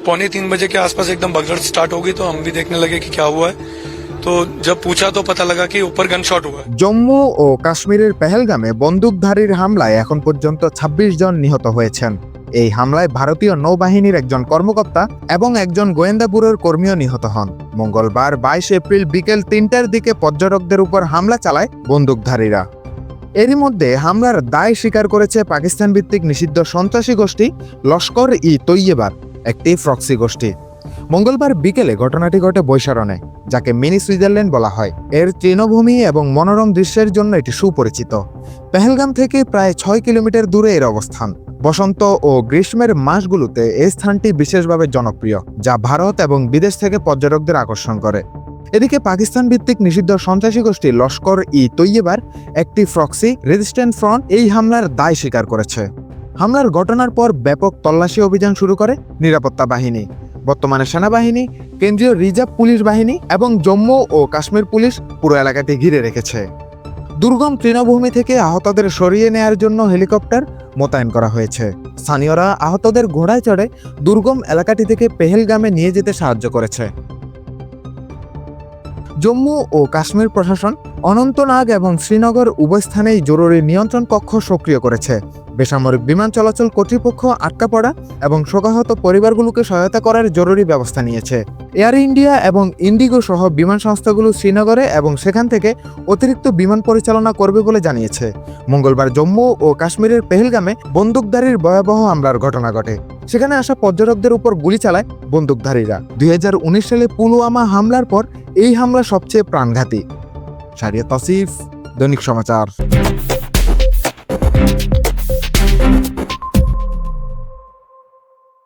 पौने तीन बजे के आसपास एकदम भगदड़ स्टार्ट हो गई तो हम भी देखने लगे कि क्या हुआ है तो जब पूछा तो पता लगा कि ऊपर गन शॉट हुआ है জম্মু ও কাশ্মীরের পেহেলগামে বন্দুকধারীর হামলায় এখন পর্যন্ত ২৬ জন নিহত হয়েছেন এই হামলায় ভারতীয় নৌবাহিনীর একজন কর্মকর্তা এবং একজন গোয়েন্দা ব্যুরোর কর্মীও নিহত হন মঙ্গলবার বাইশ এপ্রিল বিকেল তিনটার দিকে পর্যটকদের উপর হামলা চালায় বন্দুকধারীরা এরই মধ্যে হামলার দায় স্বীকার করেছে পাকিস্তান ভিত্তিক নিষিদ্ধ সন্ত্রাসী গোষ্ঠী লস্কর ই তৈয়বার একটি ফ্রক্সি গোষ্ঠী। মঙ্গলবার বিকেলে ঘটনাটি ঘটে বৈশারণে, যাকে মিনি সুইজারল্যান্ড বলা হয়। এর তৃণভূমি এবং মনোরম দৃশ্যের জন্য এটি সুপরিচিত। পেহেলগাম থেকে প্রায় ছয় কিলোমিটার দূরে এর অবস্থান। বসন্ত ও গ্রীষ্মের মাসগুলোতে এই স্থানটি বিশেষভাবে জনপ্রিয়, যা ভারত এবং বিদেশ থেকে পর্যটকদের আকর্ষণ করে। এদিকে পাকিস্তান ভিত্তিক নিষিদ্ধ সন্ত্রাসী গোষ্ঠী লস্কর ই তৈয়বার, একটি ফ্রক্সি রেজিস্ট্যান্ট ফ্রন্ট, এই হামলার দায় স্বীকার করেছে। হামলার ঘটনার পর ব্যাপক তল্লাশি অভিযান শুরু করে নিরাপত্তা বাহিনী। বর্তমানে সেনাবাহিনী, কেন্দ্রীয় রিজার্ভ পুলিশ বাহিনী এবং জম্মু ও কাশ্মীর পুলিশ পুরো এলাকাটি ঘিরে রেখেছে। দুর্গম তৃণভূমি থেকে আহতদের সরিয়ে নেয়ার জন্য হেলিকপ্টার মোতায়েন করা হয়েছে। স্থানীয়রা আহতদের ঘোড়ায় চড়ে দুর্গম এলাকাটি থেকে পেহেলগামে নিয়ে যেতে সাহায্য করেছে। জম্মু ও কাশ্মীর প্রশাসন অনন্তনাগ এবং শ্রীনগর উভয় স্থানেই জরুরি নিয়ন্ত্রণ কক্ষ সক্রিয় করেছে। বেসামরিক বিমান চলাচল কর্তৃপক্ষ আটকা পড়া এবং শোকাহত পরিবারগুলোকে সহায়তা করার জরুরি ব্যবস্থা নিয়েছে। এয়ার ইন্ডিয়া এবং ইন্ডিগো সহ বিমান সংস্থাগুলো শ্রীনগরে এবং সেখান থেকে অতিরিক্ত বিমান পরিচালনা করবে বলে জানিয়েছে। মঙ্গলবার জম্মু ও কাশ্মীরের পেহেলগামে বন্দুকধারীর ভয়াবহ হামলার ঘটনা ঘটে। সেখানে আসা পর্যটকদের উপর গুলি চালায় বন্দুকধারীরা। দুই হাজার উনিশ সালে পুলওয়ামা হামলার পর এই হামলা সবচেয়ে প্রাণঘাতী। সারিয়া তসিফ দৈনিক সমাচার